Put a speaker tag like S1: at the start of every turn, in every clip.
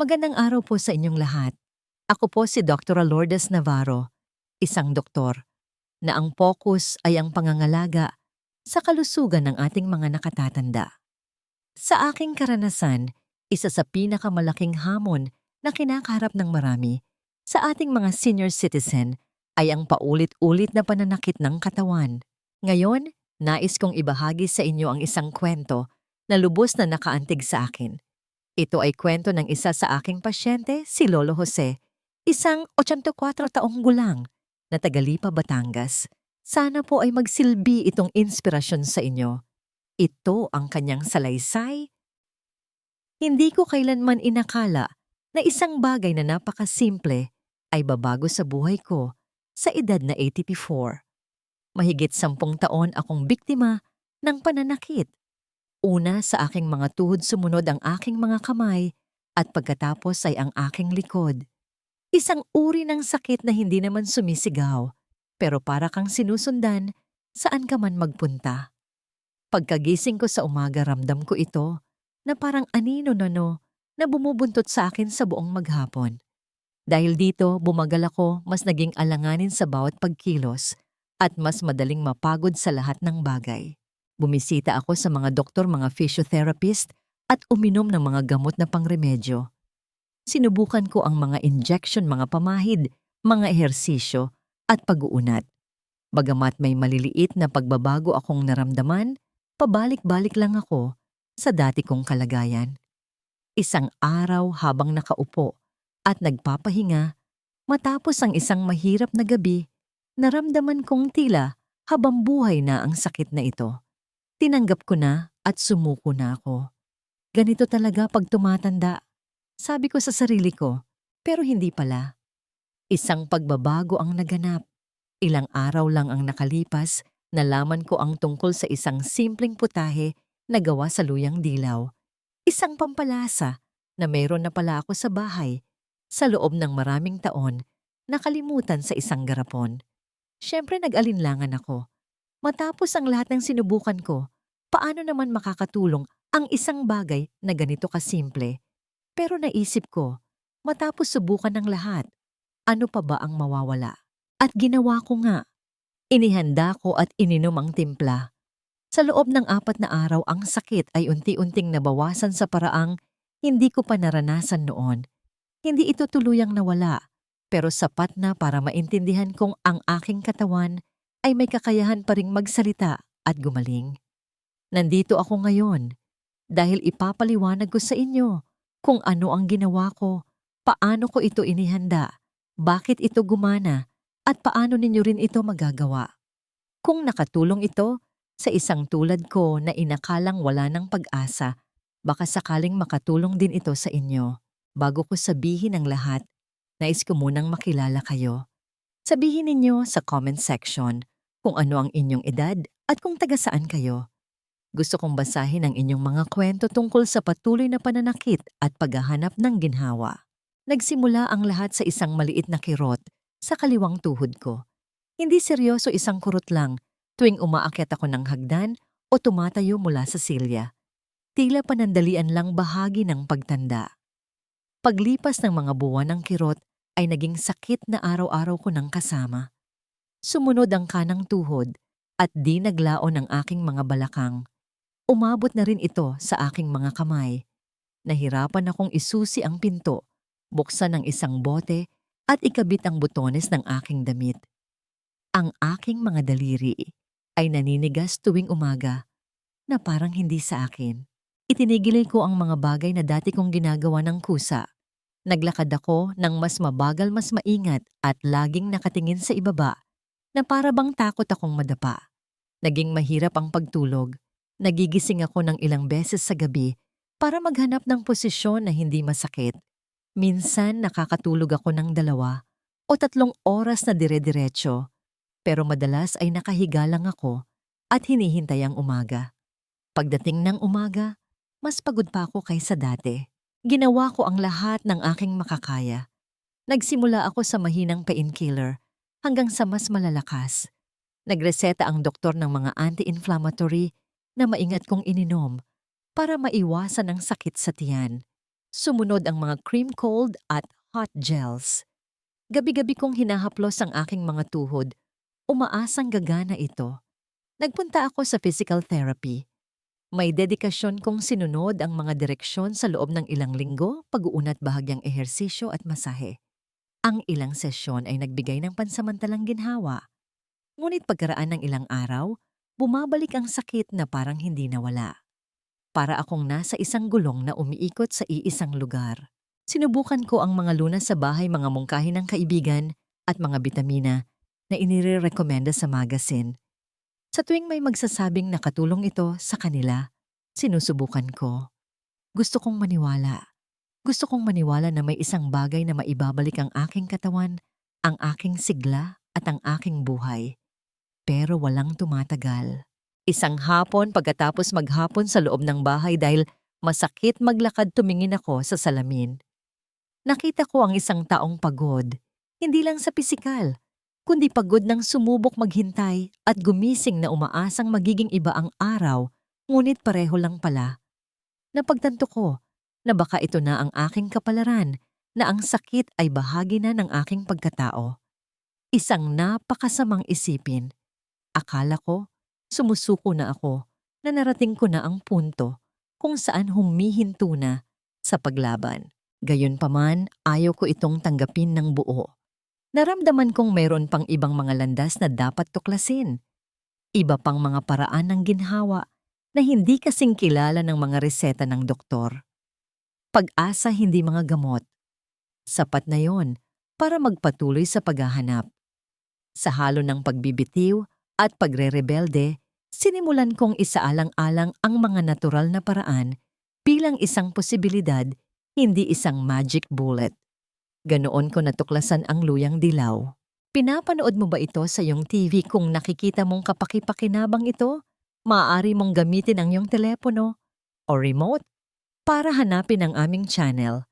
S1: Magandang araw po sa inyong lahat. Ako po si Dr. Lourdes Navarro, isang doktor, na ang focus ay ang pangangalaga sa kalusugan ng ating mga nakatatanda. Sa aking karanasan, isa sa pinakamalaking hamon na kinakaharap ng marami sa ating mga senior citizen ay ang paulit-ulit na pananakit ng katawan. Ngayon, nais kong ibahagi sa inyo ang isang kwento na lubos na nakaantig sa akin. Ito ay kwento ng isa sa aking pasyente, si Lolo Jose, isang 84 taong gulang na tagalipa Batangas. Sana po ay magsilbi itong inspirasyon sa inyo. Ito ang kanyang salaysay. Hindi ko kailanman inakala na isang bagay na napakasimple ay babago sa buhay ko sa edad na 84. Mahigit sampung taon akong biktima ng pananakit. Una sa aking mga tuhod sumunod ang aking mga kamay at pagkatapos ay ang aking likod. Isang uri ng sakit na hindi naman sumisigaw, pero para kang sinusundan saan ka man magpunta. Pagkagising ko sa umaga ramdam ko ito na parang anino na no na bumubuntot sa akin sa buong maghapon. Dahil dito, bumagal ako mas naging alanganin sa bawat pagkilos at mas madaling mapagod sa lahat ng bagay. Bumisita ako sa mga doktor, mga physiotherapist at uminom ng mga gamot na pangremedyo. Sinubukan ko ang mga injection, mga pamahid, mga ehersisyo at pag-uunat. Bagamat may maliliit na pagbabago akong naramdaman, pabalik-balik lang ako sa dati kong kalagayan. Isang araw habang nakaupo at nagpapahinga, matapos ang isang mahirap na gabi, naramdaman kong tila habang buhay na ang sakit na ito. Tinanggap ko na at sumuko na ako. Ganito talaga pag tumatanda. Sabi ko sa sarili ko, pero hindi pala. Isang pagbabago ang naganap. Ilang araw lang ang nakalipas, nalaman ko ang tungkol sa isang simpleng putahe na gawa sa luyang dilaw. Isang pampalasa na mayroon na pala ako sa bahay. Sa loob ng maraming taon, nakalimutan sa isang garapon. Siyempre nag-alinlangan ako. Matapos ang lahat ng sinubukan ko, paano naman makakatulong ang isang bagay na ganito kasimple pero naisip ko, matapos subukan ng lahat, ano pa ba ang mawawala? At ginawa ko nga. Inihanda ko at ininom ang timpla. Sa loob ng apat na araw, ang sakit ay unti-unting nabawasan sa paraang hindi ko pa naranasan noon. Hindi ito tuluyang nawala, pero sapat na para maintindihan kong ang aking katawan ay may kakayahan pa ring magsalita at gumaling. Nandito ako ngayon dahil ipapaliwanag ko sa inyo kung ano ang ginawa ko, paano ko ito inihanda, bakit ito gumana, at paano ninyo rin ito magagawa. Kung nakatulong ito sa isang tulad ko na inakalang wala ng pag-asa, baka sakaling makatulong din ito sa inyo. Bago ko sabihin ang lahat, nais ko munang makilala kayo. Sabihin ninyo sa comment section kung ano ang inyong edad at kung taga saan kayo. Gusto kong basahin ang inyong mga kwento tungkol sa patuloy na pananakit at paghahanap ng ginhawa. Nagsimula ang lahat sa isang maliit na kirot sa kaliwang tuhod ko. Hindi seryoso isang kurot lang tuwing umaakyat ako ng hagdan o tumatayo mula sa silya. Tila panandalian lang bahagi ng pagtanda. Paglipas ng mga buwan ng kirot ay naging sakit na araw-araw ko ng kasama. Sumunod ang kanang tuhod at di naglaon ang aking mga balakang. Umabot na rin ito sa aking mga kamay. Nahirapan akong isusi ang pinto, buksan ang isang bote at ikabit ang butones ng aking damit. Ang aking mga daliri ay naninigas tuwing umaga na parang hindi sa akin. Itinigil ko ang mga bagay na dati kong ginagawa ng kusa. Naglakad ako ng mas mabagal mas maingat at laging nakatingin sa ibaba na para bang takot akong madapa. Naging mahirap ang pagtulog Nagigising ako ng ilang beses sa gabi para maghanap ng posisyon na hindi masakit. Minsan nakakatulog ako ng dalawa o tatlong oras na dire-diretso, pero madalas ay nakahiga lang ako at hinihintay ang umaga. Pagdating ng umaga, mas pagod pa ako kaysa dati. Ginawa ko ang lahat ng aking makakaya. Nagsimula ako sa mahinang painkiller hanggang sa mas malalakas. Nagreseta ang doktor ng mga anti-inflammatory na maingat kong ininom para maiwasan ang sakit sa tiyan. Sumunod ang mga cream cold at hot gels. Gabi-gabi kong hinahaplos ang aking mga tuhod. Umaasang gagana ito. Nagpunta ako sa physical therapy. May dedikasyon kong sinunod ang mga direksyon sa loob ng ilang linggo, pag-uunat bahagyang ehersisyo at masahe. Ang ilang sesyon ay nagbigay ng pansamantalang ginhawa. Ngunit pagkaraan ng ilang araw, bumabalik ang sakit na parang hindi nawala. Para akong nasa isang gulong na umiikot sa iisang lugar. Sinubukan ko ang mga lunas sa bahay mga mungkahi ng kaibigan at mga bitamina na inirekomenda sa magazine. Sa tuwing may magsasabing nakatulong ito sa kanila, sinusubukan ko. Gusto kong maniwala. Gusto kong maniwala na may isang bagay na maibabalik ang aking katawan, ang aking sigla at ang aking buhay. Pero walang tumatagal. Isang hapon pagkatapos maghapon sa loob ng bahay dahil masakit maglakad tumingin ako sa salamin. Nakita ko ang isang taong pagod, hindi lang sa pisikal, kundi pagod ng sumubok maghintay at gumising na umaasang magiging iba ang araw, ngunit pareho lang pala. Napagtanto ko na baka ito na ang aking kapalaran, na ang sakit ay bahagi na ng aking pagkatao. Isang napakasamang isipin. Akala ko, sumusuko na ako, na narating ko na ang punto kung saan humihinto na sa paglaban. Gayunpaman, ayaw ko itong tanggapin ng buo. Naramdaman kong mayroon pang ibang mga landas na dapat tuklasin. Iba pang mga paraan ng ginhawa na hindi kasing kilala ng mga reseta ng doktor. Pag-asa hindi mga gamot. Sapat na yon para magpatuloy sa paghahanap. Sa halo ng pagbibitiw at pagre-rebelde, sinimulan kong isaalang-alang ang mga natural na paraan bilang isang posibilidad hindi isang magic bullet. Ganoon ko natuklasan ang luyang dilaw. Pinapanood mo ba ito sa iyong TV kung nakikita mong kapakipakinabang ito? Maaari mong gamitin ang iyong telepono o remote para hanapin ang aming channel.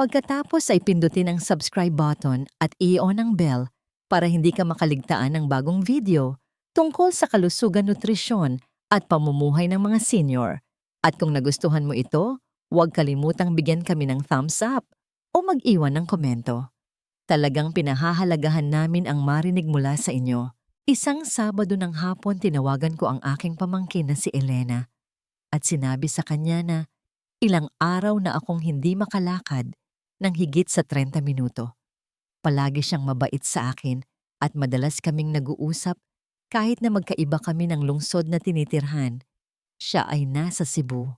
S1: Pagkatapos ay pindutin ang subscribe button at i-on ang bell para hindi ka makaligtaan ng bagong video tungkol sa kalusugan nutrisyon at pamumuhay ng mga senior. At kung nagustuhan mo ito, Huwag kalimutang bigyan kami ng thumbs up o mag-iwan ng komento. Talagang pinahahalagahan namin ang marinig mula sa inyo. Isang Sabado ng hapon tinawagan ko ang aking pamangkin na si Elena at sinabi sa kanya na ilang araw na akong hindi makalakad ng higit sa 30 minuto. Palagi siyang mabait sa akin at madalas kaming nag-uusap kahit na magkaiba kami ng lungsod na tinitirhan. Siya ay nasa Cebu.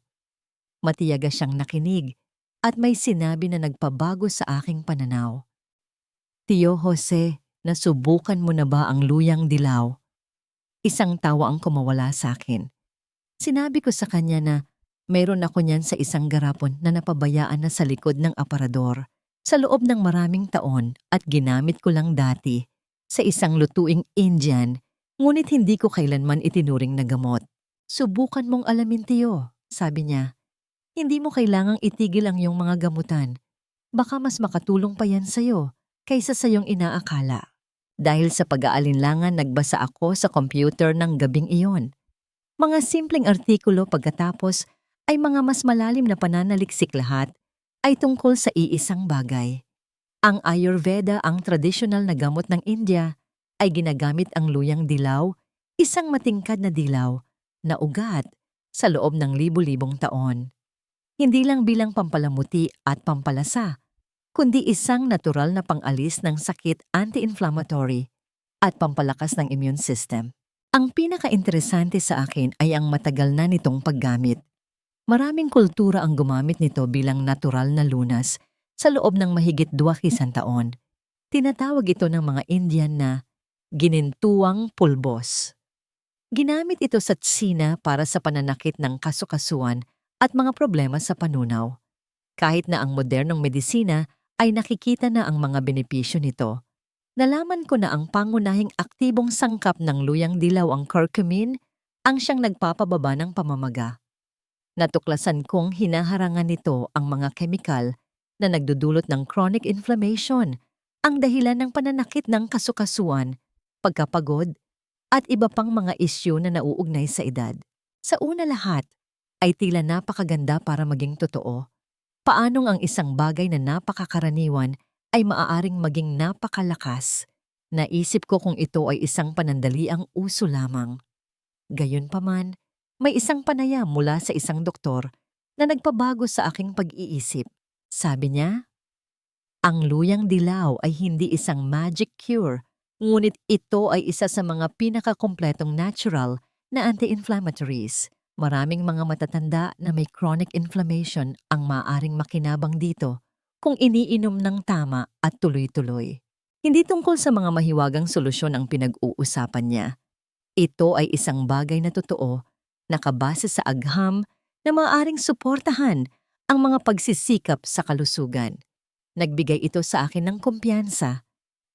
S1: Matiyaga siyang nakinig at may sinabi na nagpabago sa aking pananaw. Tiyo Jose, nasubukan mo na ba ang luyang dilaw? Isang tawa ang kumawala sa akin. Sinabi ko sa kanya na mayroon ako niyan sa isang garapon na napabayaan na sa likod ng aparador sa loob ng maraming taon at ginamit ko lang dati sa isang lutuing Indian ngunit hindi ko kailanman itinuring na gamot. Subukan mong alamin tiyo, sabi niya. Hindi mo kailangang itigil ang iyong mga gamutan. Baka mas makatulong pa yan sa'yo kaysa sa iyong inaakala. Dahil sa pag-aalinlangan nagbasa ako sa computer ng gabing iyon. Mga simpleng artikulo pagkatapos ay mga mas malalim na pananaliksik lahat ay tungkol sa iisang bagay. Ang Ayurveda, ang tradisyonal na gamot ng India, ay ginagamit ang luyang dilaw, isang matingkad na dilaw, na ugat sa loob ng libu-libong taon hindi lang bilang pampalamuti at pampalasa, kundi isang natural na pangalis ng sakit anti-inflammatory at pampalakas ng immune system. Ang pinaka-interesante sa akin ay ang matagal na nitong paggamit. Maraming kultura ang gumamit nito bilang natural na lunas sa loob ng mahigit duwakisan taon. Tinatawag ito ng mga Indian na ginintuang pulbos. Ginamit ito sa Tsina para sa pananakit ng kasukasuan at mga problema sa panunaw. Kahit na ang modernong medisina ay nakikita na ang mga benepisyo nito, nalaman ko na ang pangunahing aktibong sangkap ng luyang dilaw ang curcumin ang siyang nagpapababa ng pamamaga. Natuklasan kong hinaharangan nito ang mga kemikal na nagdudulot ng chronic inflammation, ang dahilan ng pananakit ng kasukasuan, pagkapagod, at iba pang mga isyu na nauugnay sa edad. Sa una lahat, ay tila napakaganda para maging totoo. Paanong ang isang bagay na napakakaraniwan ay maaaring maging napakalakas? Naisip ko kung ito ay isang panandaliang uso lamang. Gayunpaman, may isang panayam mula sa isang doktor na nagpabago sa aking pag-iisip. Sabi niya, ang luyang dilaw ay hindi isang magic cure, ngunit ito ay isa sa mga pinakakompletong natural na anti-inflammatories. Maraming mga matatanda na may chronic inflammation ang maaring makinabang dito kung iniinom ng tama at tuloy-tuloy. Hindi tungkol sa mga mahiwagang solusyon ang pinag-uusapan niya. Ito ay isang bagay na totoo, nakabase sa agham na maaaring suportahan ang mga pagsisikap sa kalusugan. Nagbigay ito sa akin ng kumpiyansa.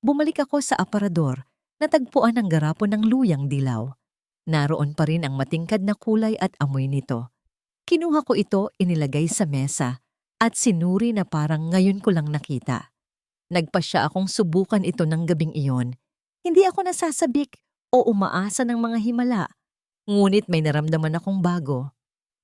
S1: Bumalik ako sa aparador na tagpuan ang garapon ng luyang dilaw. Naroon pa rin ang matingkad na kulay at amoy nito. Kinuha ko ito inilagay sa mesa at sinuri na parang ngayon ko lang nakita. Nagpasya akong subukan ito ng gabing iyon. Hindi ako nasasabik o umaasa ng mga himala. Ngunit may naramdaman akong bago.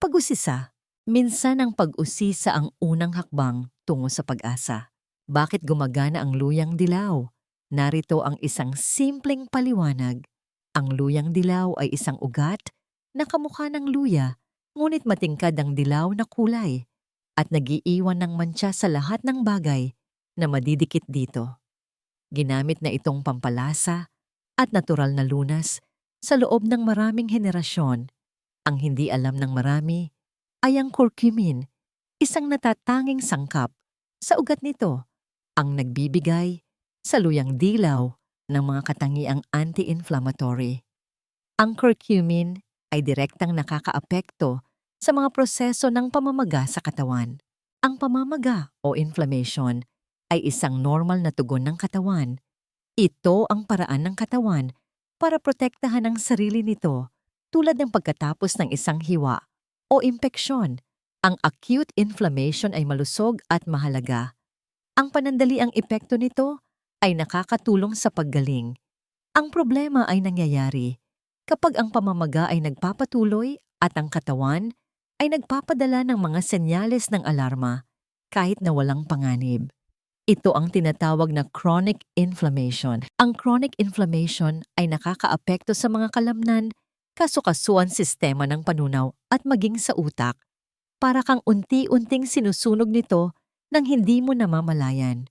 S1: Pag-usisa. Minsan ang pag-usisa ang unang hakbang tungo sa pag-asa. Bakit gumagana ang luyang dilaw? Narito ang isang simpleng paliwanag. Ang luyang dilaw ay isang ugat na kamukha ng luya, ngunit matingkad ang dilaw na kulay at nagiiwan ng mantsa sa lahat ng bagay na madidikit dito. Ginamit na itong pampalasa at natural na lunas sa loob ng maraming henerasyon. Ang hindi alam ng marami ay ang curcumin, isang natatanging sangkap sa ugat nito, ang nagbibigay sa luyang dilaw ng mga katangiang anti-inflammatory. Ang curcumin ay direktang nakakaapekto sa mga proseso ng pamamaga sa katawan. Ang pamamaga o inflammation ay isang normal na tugon ng katawan. Ito ang paraan ng katawan para protektahan ang sarili nito tulad ng pagkatapos ng isang hiwa o impeksyon. Ang acute inflammation ay malusog at mahalaga. Ang panandaliang epekto nito ay nakakatulong sa paggaling. Ang problema ay nangyayari kapag ang pamamaga ay nagpapatuloy at ang katawan ay nagpapadala ng mga senyales ng alarma kahit na walang panganib. Ito ang tinatawag na chronic inflammation. Ang chronic inflammation ay nakakaapekto sa mga kalamnan, kasukasuan sistema ng panunaw at maging sa utak. Para kang unti-unting sinusunog nito nang hindi mo namamalayan.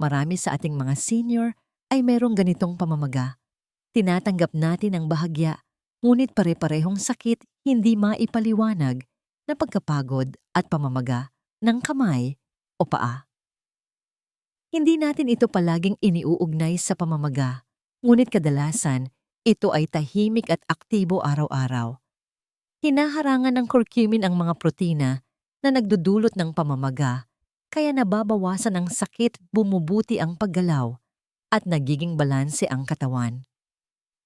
S1: Marami sa ating mga senior ay merong ganitong pamamaga. Tinatanggap natin ang bahagya, ngunit pare-parehong sakit hindi maipaliwanag na pagkapagod at pamamaga ng kamay o paa. Hindi natin ito palaging iniuugnay sa pamamaga, ngunit kadalasan ito ay tahimik at aktibo araw-araw. Hinaharangan ng curcumin ang mga protina na nagdudulot ng pamamaga kaya nababawasan ang sakit, bumubuti ang paggalaw, at nagiging balanse ang katawan.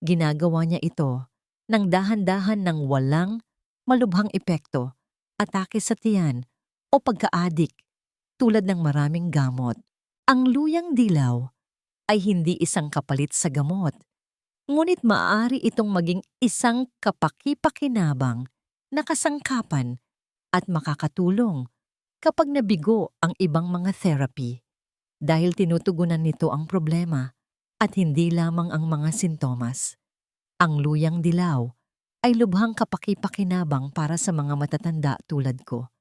S1: Ginagawa niya ito ng dahan-dahan ng walang malubhang epekto, atake sa tiyan o pagkaadik tulad ng maraming gamot. Ang luyang dilaw ay hindi isang kapalit sa gamot, ngunit maaari itong maging isang kapakipakinabang na kasangkapan at makakatulong kapag nabigo ang ibang mga therapy dahil tinutugunan nito ang problema at hindi lamang ang mga sintomas. Ang luyang dilaw ay lubhang kapakipakinabang para sa mga matatanda tulad ko.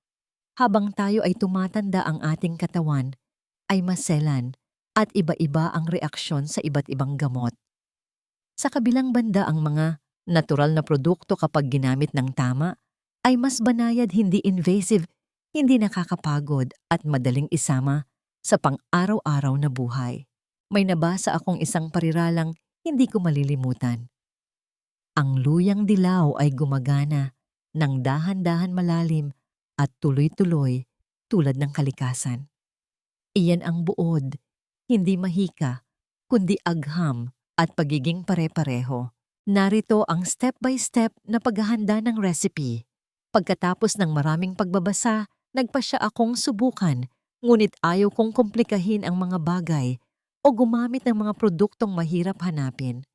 S1: Habang tayo ay tumatanda ang ating katawan, ay maselan at iba-iba ang reaksyon sa iba't ibang gamot. Sa kabilang banda ang mga natural na produkto kapag ginamit ng tama ay mas banayad hindi invasive hindi nakakapagod at madaling isama sa pang-araw-araw na buhay. May nabasa akong isang pariralang hindi ko malilimutan. Ang luyang dilaw ay gumagana ng dahan-dahan malalim at tuloy-tuloy tulad ng kalikasan. Iyan ang buod, hindi mahika, kundi agham at pagiging pare-pareho. Narito ang step-by-step na paghahanda ng recipe. Pagkatapos ng maraming pagbabasa, Nagpasya akong subukan, ngunit ayaw kong komplikahin ang mga bagay o gumamit ng mga produktong mahirap hanapin.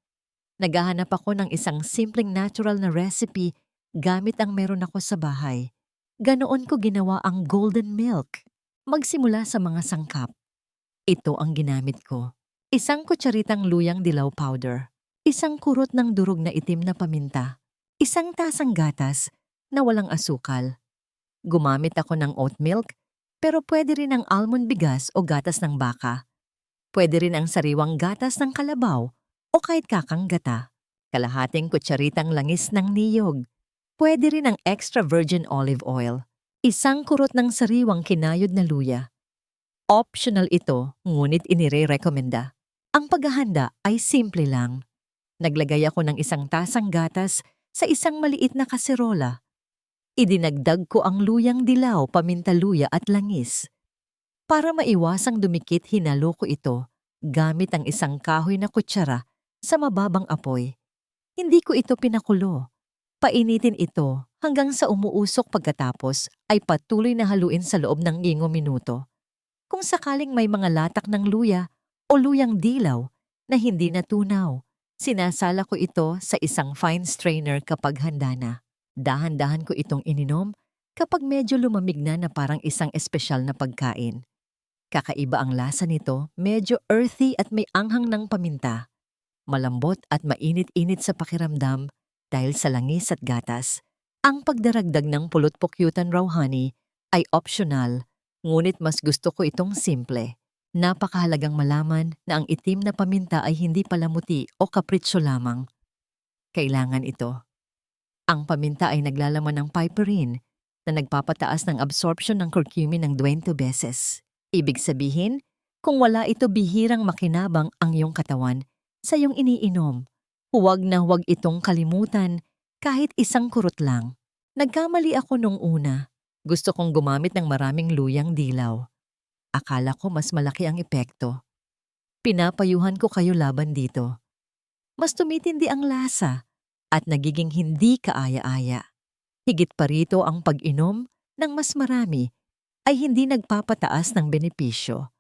S1: Naghahanap ako ng isang simpleng natural na recipe gamit ang meron ako sa bahay. Ganoon ko ginawa ang golden milk. Magsimula sa mga sangkap. Ito ang ginamit ko. Isang kutsaritang luyang dilaw powder. Isang kurot ng durog na itim na paminta. Isang tasang gatas na walang asukal. Gumamit ako ng oat milk, pero pwede rin ang almond bigas o gatas ng baka. Pwede rin ang sariwang gatas ng kalabaw o kahit kakang gata. Kalahating kutsaritang langis ng niyog. Pwede rin ang extra virgin olive oil. Isang kurot ng sariwang kinayod na luya. Optional ito, ngunit inire-rekomenda. Ang paghahanda ay simple lang. Naglagay ako ng isang tasang gatas sa isang maliit na kaserola. Idinagdag ko ang luyang dilaw, pamintaluya at langis. Para maiwasang dumikit hinalo ko ito gamit ang isang kahoy na kutsara sa mababang apoy. Hindi ko ito pinakulo. Painitin ito hanggang sa umuusok pagkatapos ay patuloy na haluin sa loob ng ingo minuto. Kung sakaling may mga latak ng luya o luyang dilaw na hindi natunaw, sinasala ko ito sa isang fine strainer kapag handa na. Dahan-dahan ko itong ininom kapag medyo lumamig na na parang isang espesyal na pagkain. Kakaiba ang lasa nito, medyo earthy at may anghang ng paminta. Malambot at mainit-init sa pakiramdam dahil sa langis at gatas. Ang pagdaragdag ng pulot pukyutan raw honey ay optional, ngunit mas gusto ko itong simple. Napakahalagang malaman na ang itim na paminta ay hindi palamuti o kapritsyo lamang. Kailangan ito. Ang paminta ay naglalaman ng piperine na nagpapataas ng absorption ng curcumin ng 20 beses. Ibig sabihin, kung wala ito bihirang makinabang ang iyong katawan sa iyong iniinom, huwag na huwag itong kalimutan kahit isang kurot lang. Nagkamali ako nung una. Gusto kong gumamit ng maraming luyang dilaw. Akala ko mas malaki ang epekto. Pinapayuhan ko kayo laban dito. Mas tumitindi ang lasa at nagiging hindi kaaya-aya. Higit pa rito ang pag-inom ng mas marami ay hindi nagpapataas ng benepisyo.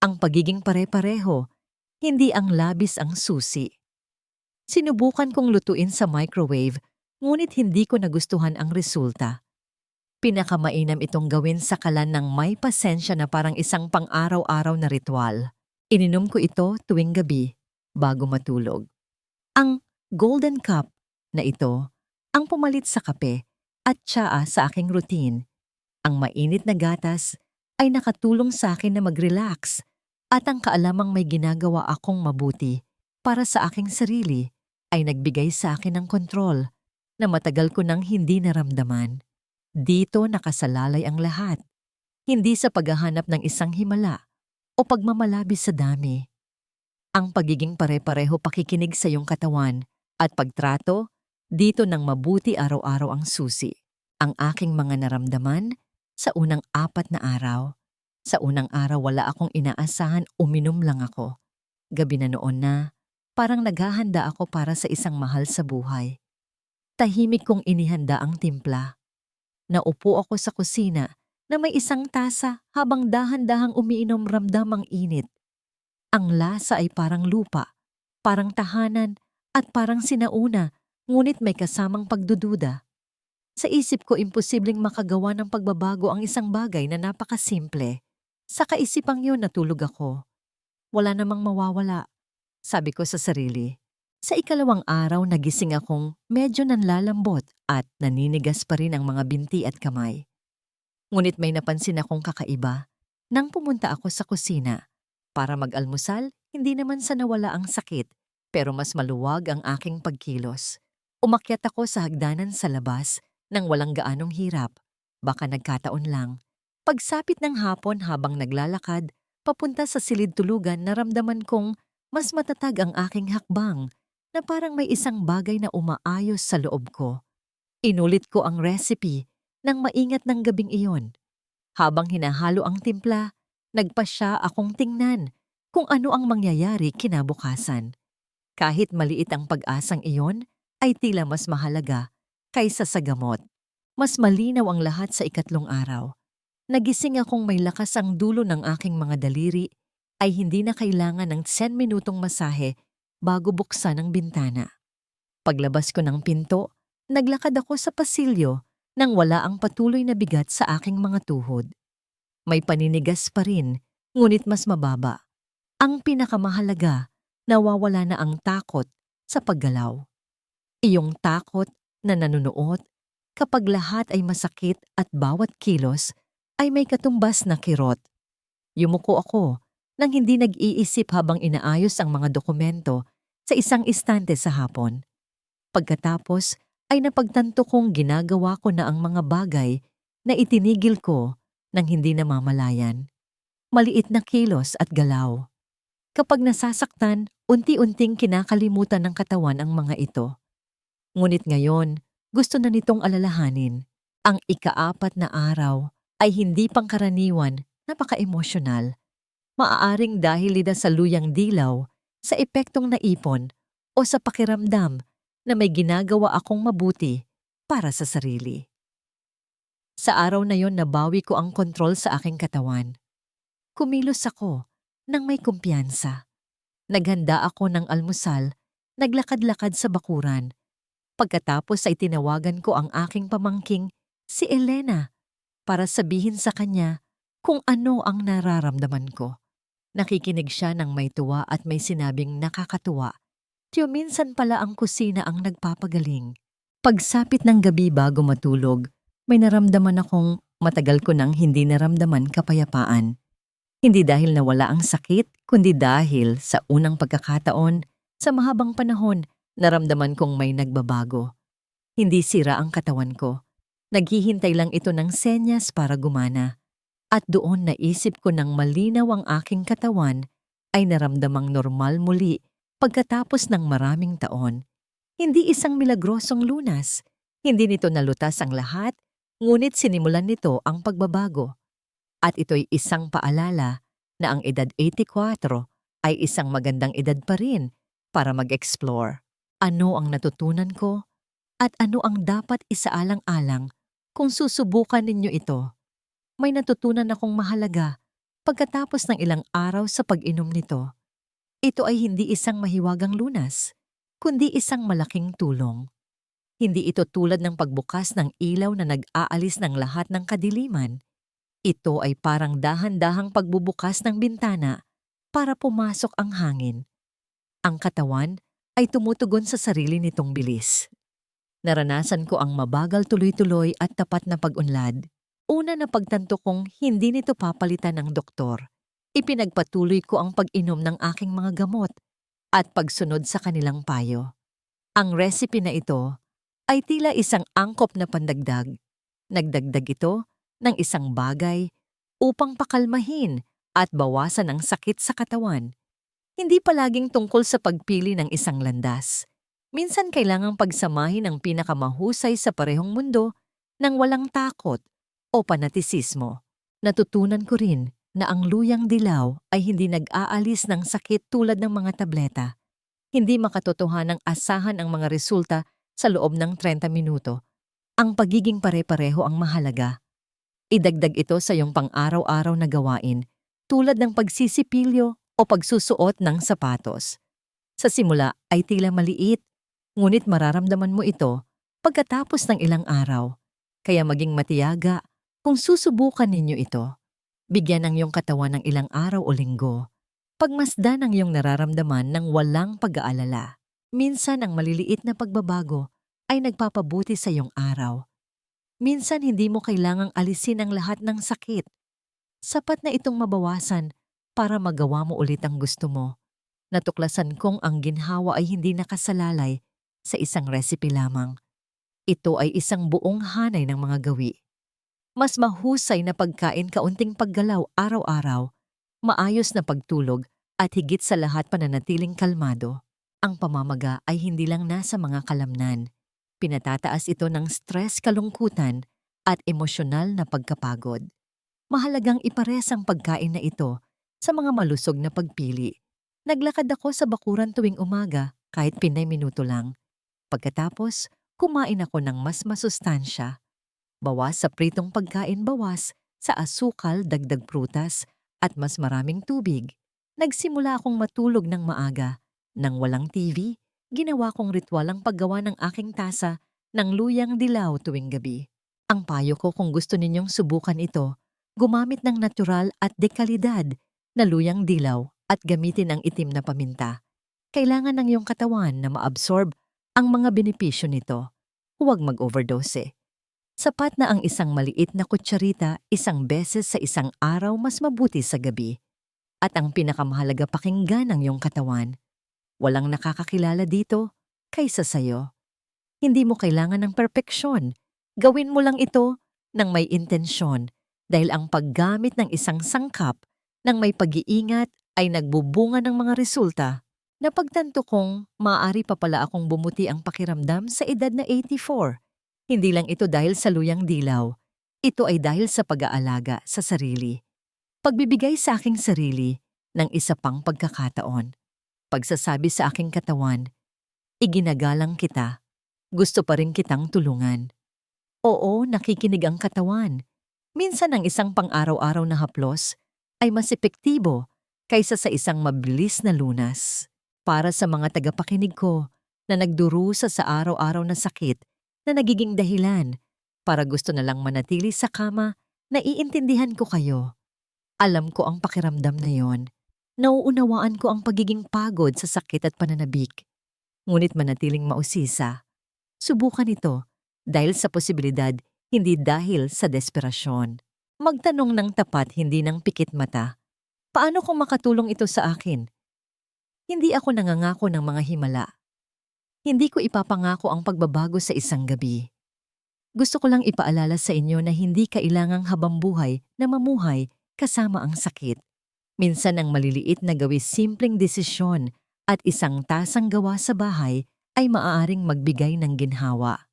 S1: Ang pagiging pare-pareho, hindi ang labis ang susi. Sinubukan kong lutuin sa microwave ngunit hindi ko nagustuhan ang resulta. Pinakamainam itong gawin sa kalan ng may pasensya na parang isang pang-araw-araw na ritual. Ininom ko ito tuwing gabi bago matulog. Ang Golden Cup na ito ang pumalit sa kape at tsaa sa aking routine. Ang mainit na gatas ay nakatulong sa akin na mag-relax at ang kaalamang may ginagawa akong mabuti para sa aking sarili ay nagbigay sa akin ng kontrol na matagal ko nang hindi naramdaman. Dito nakasalalay ang lahat, hindi sa paghahanap ng isang himala o pagmamalabis sa dami. Ang pagiging pare-pareho pakikinig sa iyong katawan at pagtrato dito nang mabuti araw-araw ang susi. Ang aking mga naramdaman sa unang apat na araw. Sa unang araw wala akong inaasahan, uminom lang ako. Gabi na noon na, parang naghahanda ako para sa isang mahal sa buhay. Tahimik kong inihanda ang timpla. Naupo ako sa kusina na may isang tasa habang dahan-dahang umiinom ramdam ang init. Ang lasa ay parang lupa, parang tahanan at parang sinauna ngunit may kasamang pagdududa. Sa isip ko imposibleng makagawa ng pagbabago ang isang bagay na napakasimple. Sa kaisipang yun natulog ako. Wala namang mawawala, sabi ko sa sarili. Sa ikalawang araw nagising akong medyo nanlalambot at naninigas pa rin ang mga binti at kamay. Ngunit may napansin akong kakaiba. Nang pumunta ako sa kusina, para mag-almusal, hindi naman sa nawala ang sakit, pero mas maluwag ang aking pagkilos. Umakyat ako sa hagdanan sa labas nang walang gaanong hirap. Baka nagkataon lang. Pagsapit ng hapon habang naglalakad, papunta sa silid tulugan naramdaman kong mas matatag ang aking hakbang na parang may isang bagay na umaayos sa loob ko. Inulit ko ang recipe nang maingat ng gabing iyon. Habang hinahalo ang timpla, nagpasya akong tingnan kung ano ang mangyayari kinabukasan. Kahit maliit ang pag-asang iyon, ay tila mas mahalaga kaysa sa gamot. Mas malinaw ang lahat sa ikatlong araw. Nagising akong may lakas ang dulo ng aking mga daliri ay hindi na kailangan ng 10 minutong masahe bago buksan ang bintana. Paglabas ko ng pinto, naglakad ako sa pasilyo nang wala ang patuloy na bigat sa aking mga tuhod. May paninigas pa rin, ngunit mas mababa. Ang pinakamahalaga, nawawala na ang takot sa paggalaw. Iyong takot na nanunuot kapag lahat ay masakit at bawat kilos ay may katumbas na kirot. Yumuko ako nang hindi nag-iisip habang inaayos ang mga dokumento sa isang istante sa hapon. Pagkatapos ay napagtanto kong ginagawa ko na ang mga bagay na itinigil ko nang hindi namamalayan. Maliit na kilos at galaw. Kapag nasasaktan, unti-unting kinakalimutan ng katawan ang mga ito. Ngunit ngayon, gusto na nitong alalahanin. Ang ikaapat na araw ay hindi pangkaraniwan, napaka-emosyonal. Maaaring dahil ida sa luyang dilaw, sa epektong naipon, o sa pakiramdam na may ginagawa akong mabuti para sa sarili. Sa araw na yon nabawi ko ang kontrol sa aking katawan. Kumilos ako nang may kumpiyansa. Naghanda ako ng almusal, naglakad-lakad sa bakuran. Pagkatapos ay tinawagan ko ang aking pamangking, si Elena, para sabihin sa kanya kung ano ang nararamdaman ko. Nakikinig siya ng may tuwa at may sinabing nakakatuwa. Tiyo minsan pala ang kusina ang nagpapagaling. Pagsapit ng gabi bago matulog, may naramdaman akong matagal ko nang hindi naramdaman kapayapaan. Hindi dahil nawala ang sakit, kundi dahil sa unang pagkakataon, sa mahabang panahon, naramdaman kong may nagbabago. Hindi sira ang katawan ko. Naghihintay lang ito ng senyas para gumana. At doon naisip ko ng malinaw ang aking katawan ay naramdamang normal muli pagkatapos ng maraming taon. Hindi isang milagrosong lunas. Hindi nito nalutas ang lahat, ngunit sinimulan nito ang pagbabago. At ito'y isang paalala na ang edad 84 ay isang magandang edad pa rin para mag-explore. Ano ang natutunan ko at ano ang dapat isaalang-alang kung susubukan ninyo ito. May natutunan akong mahalaga pagkatapos ng ilang araw sa pag-inom nito. Ito ay hindi isang mahiwagang lunas, kundi isang malaking tulong. Hindi ito tulad ng pagbukas ng ilaw na nag-aalis ng lahat ng kadiliman. Ito ay parang dahan-dahang pagbubukas ng bintana para pumasok ang hangin. Ang katawan ay tumutugon sa sarili nitong bilis. Naranasan ko ang mabagal tuloy-tuloy at tapat na pag-unlad. Una na pagtanto kong hindi nito papalitan ng doktor. Ipinagpatuloy ko ang pag-inom ng aking mga gamot at pagsunod sa kanilang payo. Ang recipe na ito ay tila isang angkop na pandagdag. Nagdagdag ito ng isang bagay upang pakalmahin at bawasan ang sakit sa katawan. Hindi palaging tungkol sa pagpili ng isang landas. Minsan kailangang pagsamahin ang pinakamahusay sa parehong mundo ng walang takot o panatisismo. Natutunan ko rin na ang luyang dilaw ay hindi nag-aalis ng sakit tulad ng mga tableta. Hindi makatotohanang asahan ang mga resulta sa loob ng 30 minuto. Ang pagiging pare-pareho ang mahalaga. Idagdag ito sa iyong pang-araw-araw na gawain tulad ng pagsisipilyo o pagsusuot ng sapatos. Sa simula ay tila maliit Ngunit mararamdaman mo ito pagkatapos ng ilang araw. Kaya maging matiyaga kung susubukan ninyo ito. Bigyan ang iyong katawan ng ilang araw o linggo. Pagmasdan ang iyong nararamdaman ng walang pag-aalala. Minsan ang maliliit na pagbabago ay nagpapabuti sa iyong araw. Minsan hindi mo kailangang alisin ang lahat ng sakit. Sapat na itong mabawasan para magawa mo ulit ang gusto mo. Natuklasan kong ang ginhawa ay hindi nakasalalay sa isang recipe lamang. Ito ay isang buong hanay ng mga gawi. Mas mahusay na pagkain kaunting paggalaw araw-araw, maayos na pagtulog at higit sa lahat pananatiling kalmado. Ang pamamaga ay hindi lang nasa mga kalamnan. Pinatataas ito ng stress kalungkutan at emosyonal na pagkapagod. Mahalagang ipares ang pagkain na ito sa mga malusog na pagpili. Naglakad ako sa bakuran tuwing umaga kahit pinay minuto lang. Pagkatapos, kumain ako ng mas masustansya. Bawas sa pritong pagkain bawas, sa asukal dagdag prutas, at mas maraming tubig. Nagsimula akong matulog ng maaga. Nang walang TV, ginawa kong ritual ang paggawa ng aking tasa ng luyang dilaw tuwing gabi. Ang payo ko kung gusto ninyong subukan ito, gumamit ng natural at dekalidad na luyang dilaw at gamitin ang itim na paminta. Kailangan ng iyong katawan na maabsorb ang mga benepisyo nito. Huwag mag-overdose. Sapat na ang isang maliit na kutsarita isang beses sa isang araw mas mabuti sa gabi. At ang pinakamahalaga pakinggan ng iyong katawan. Walang nakakakilala dito kaysa sayo. Hindi mo kailangan ng perpeksyon. Gawin mo lang ito ng may intensyon dahil ang paggamit ng isang sangkap ng may pag-iingat ay nagbubunga ng mga resulta. Napagtanto kong maaari pa pala akong bumuti ang pakiramdam sa edad na 84. Hindi lang ito dahil sa luyang dilaw. Ito ay dahil sa pag-aalaga sa sarili. Pagbibigay sa aking sarili ng isa pang pagkakataon. Pagsasabi sa aking katawan, iginagalang kita. Gusto pa rin kitang tulungan. Oo, nakikinig ang katawan. Minsan ang isang pang-araw-araw na haplos ay mas epektibo kaysa sa isang mabilis na lunas. Para sa mga tagapakinig ko na nagdurusa sa araw-araw na sakit na nagiging dahilan para gusto na lang manatili sa kama, naiintindihan ko kayo. Alam ko ang pakiramdam na yon. Nauunawaan ko ang pagiging pagod sa sakit at pananabik. Ngunit manatiling mausisa. Subukan ito dahil sa posibilidad, hindi dahil sa desperasyon. Magtanong ng tapat, hindi ng pikit mata. Paano kung makatulong ito sa akin? Hindi ako nangangako ng mga himala. Hindi ko ipapangako ang pagbabago sa isang gabi. Gusto ko lang ipaalala sa inyo na hindi kailangang habambuhay na mamuhay kasama ang sakit. Minsan ang maliliit na gawis simpleng desisyon at isang tasang gawa sa bahay ay maaaring magbigay ng ginhawa.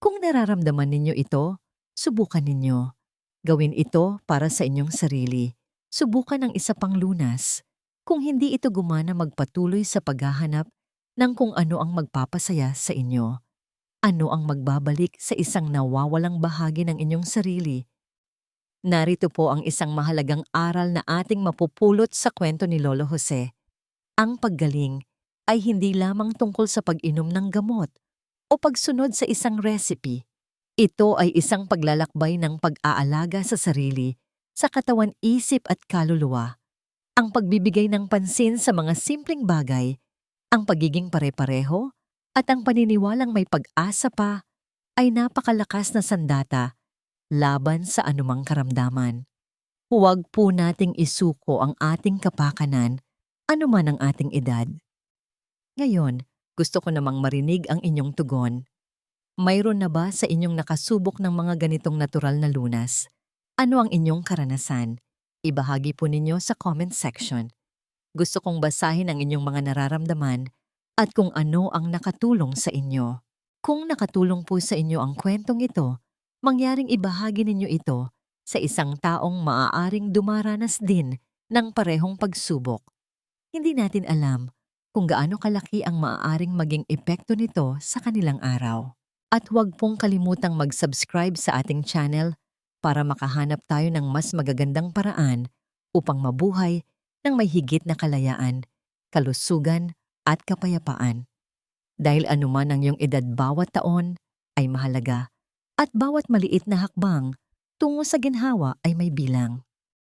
S1: Kung nararamdaman ninyo ito, subukan ninyo. Gawin ito para sa inyong sarili. Subukan ang isa pang lunas. Kung hindi ito gumana magpatuloy sa paghahanap ng kung ano ang magpapasaya sa inyo. Ano ang magbabalik sa isang nawawalang bahagi ng inyong sarili. Narito po ang isang mahalagang aral na ating mapupulot sa kwento ni Lolo Jose. Ang paggaling ay hindi lamang tungkol sa pag-inom ng gamot o pagsunod sa isang recipe. Ito ay isang paglalakbay ng pag-aalaga sa sarili, sa katawan isip at kaluluwa. Ang pagbibigay ng pansin sa mga simpleng bagay, ang pagiging pare-pareho, at ang paniniwalang may pag-asa pa ay napakalakas na sandata laban sa anumang karamdaman. Huwag po nating isuko ang ating kapakanan anuman ang ating edad. Ngayon, gusto ko namang marinig ang inyong tugon. Mayroon na ba sa inyong nakasubok ng mga ganitong natural na lunas? Ano ang inyong karanasan? Ibahagi po ninyo sa comment section. Gusto kong basahin ang inyong mga nararamdaman at kung ano ang nakatulong sa inyo. Kung nakatulong po sa inyo ang kwentong ito, mangyaring ibahagi ninyo ito sa isang taong maaaring dumaranas din ng parehong pagsubok. Hindi natin alam kung gaano kalaki ang maaaring maging epekto nito sa kanilang araw. At huwag pong kalimutang mag-subscribe sa ating channel para makahanap tayo ng mas magagandang paraan upang mabuhay ng may higit na kalayaan, kalusugan at kapayapaan. Dahil anuman ang iyong edad bawat taon ay mahalaga at bawat maliit na hakbang tungo sa ginhawa ay may bilang.